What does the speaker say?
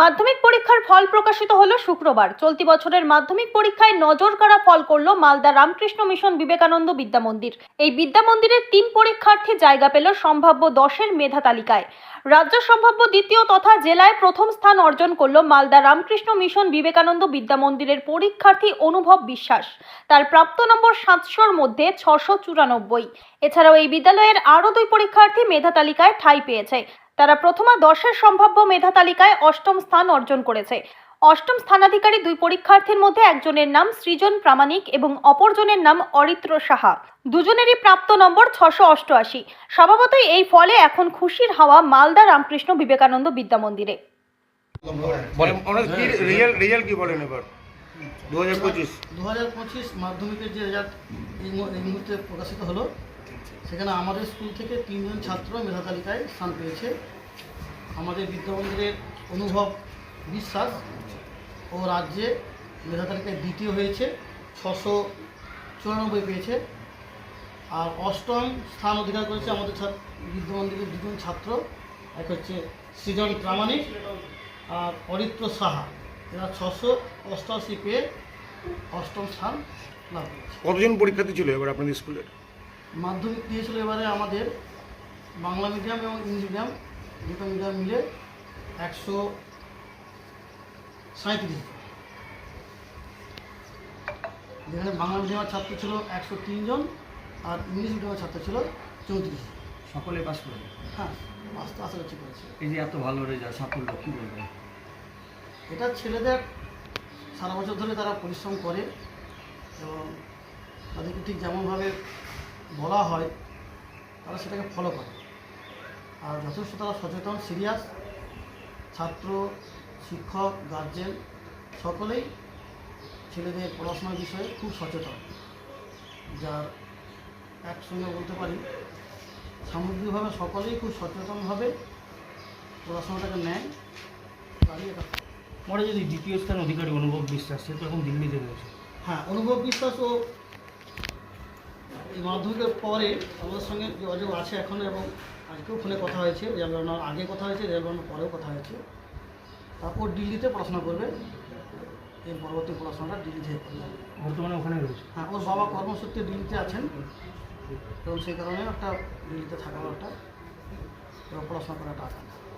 মাধ্যমিক পরীক্ষার ফল প্রকাশিত হলো শুক্রবার। চলতি বছরের মাধ্যমিক পরীক্ষায় নজর কাড়া ফল করল মালদা রামকৃষ্ণ মিশন বিবেকানন্দ বিদ্যা মন্দির। এই বিদ্যা মন্দিরের তিন পরীক্ষার্থী জায়গা পেল সম্ভাব্য দশের মেধা তালিকায়। রাজ্য সম্ভাব্য দ্বিতীয় তথা জেলায় প্রথম স্থান অর্জন করল মালদা রামকৃষ্ণ মিশন বিবেকানন্দ বিদ্যা মন্দিরের পরীক্ষার্থী অনুভব বিশ্বাস। তার প্রাপ্ত নম্বর সাতশোর মধ্যে ছশো চুরানব্বই। এছাড়াও এই বিদ্যালয়ের আরও দুই পরীক্ষার্থী মেধা তালিকায় ঠাঁই পেয়েছে। তারা প্রথমা দশের সম্ভাব্য মেধা তালিকায় অষ্টম স্থান অর্জন করেছে। অষ্টম স্থানাধিকারী দুই পরীক্ষার্থীর মধ্যে একজনের নাম সৃজন প্রামাণিক এবং অপরজনের নাম অরিত্র সাহা। দুজনেরই প্রাপ্ত নম্বর ছশো অষ্টআশি। স্বভাবতই এই ফলে এখন খুশির হাওয়া মালদা রামকৃষ্ণ বিবেকানন্দ বিদ্যা মন্দিরে। দু হাজার পঁচিশ। মাধ্যমিকের যে রেজাল্ট এই মুহূর্তে প্রকাশিত হলো সেখানে আমাদের স্কুল থেকে তিনজন ছাত্র মেধা তালিকায় স্থান পেয়েছে। আমাদের বিদ্যামন্দিরের অনুভব বিশ্বাস ও রাজ্যে মেধা তালিকায় দ্বিতীয় হয়েছে ছশো চুরানব্বই পেয়েছে। আর অষ্টম স্থান অধিকার করেছে আমাদের ছাত্র বিদ্যামন্দিরের দুজন ছাত্র। এক হচ্ছে সৃজন প্রামাণিক আর অরিত্র সাহা। এরা ছশো অষ্টআশি পেয়ে অষ্টম স্থান লাভ করেছে। কতজন পরীক্ষার্থী ছিল এবার আপনাদের স্কুলের? মাধ্যমিক দিয়েছিল এবারে আমাদের বাংলা মিডিয়াম এবং ইংলিশ মিডিয়াম দুটো মিডিয়াম মিলে একশো সাঁত্রিশ যেখানে বাংলা মিডিয়ামের ছাত্র ছিল একশো জন আর ইংলিশ মিডিয়ামের ছাত্র ছিল চৌত্রিশ। সকলে পাস করে হ্যাঁ আশা করছি করেছে। এই যে এত ভালো রেজাল্ট সাফল্য কী বলবেন? এটা ছেলেদের সারা বছর ধরে তারা পরিশ্রম করে এবং তাদেরকে ঠিক যেমনভাবে বলা হয় তারা সেটাকে ফলো করে। আর যথেষ্ট তারা সচেতন সিরিয়াস ছাত্র শিক্ষক গার্জেন সকলেই ছেলেদের পড়াশোনার বিষয়ে খুব সচেতন যার একসঙ্গে বলতে পারি সামগ্রিকভাবে সকলেই খুব সচেতনভাবে পড়াশোনাটাকে নেয়। তাই এটা পরে যদি দ্বিতীয় স্থান অধিকারী অনুভব বিশ্বাস সে তো এখন দিল্লিতে রয়েছে। হ্যাঁ অনুভব বিশ্বাস ও এই মাধ্যমিকের পরে আমাদের সঙ্গে যোগাযোগ আছে এখন এবং আজকেও ফোনে কথা হয়েছে রেজাল্ট বেরোনোর আগে কথা হয়েছে রেজাল্ট বেরোনোর পরেও কথা হয়েছে। তারপর দিল্লিতে পড়াশোনা করবে। এর পরবর্তী পড়াশোনাটা দিল্লিতে করবে। বর্তমানে ওখানে রয়েছে? হ্যাঁ ওর বাবা কর্মসূত্রে দিল্লিতে আছেন। এবং সেই কারণে একটা দিল্লিতে থাকার একটা পড়াশোনা করার একটা আকাঙ্ক্ষা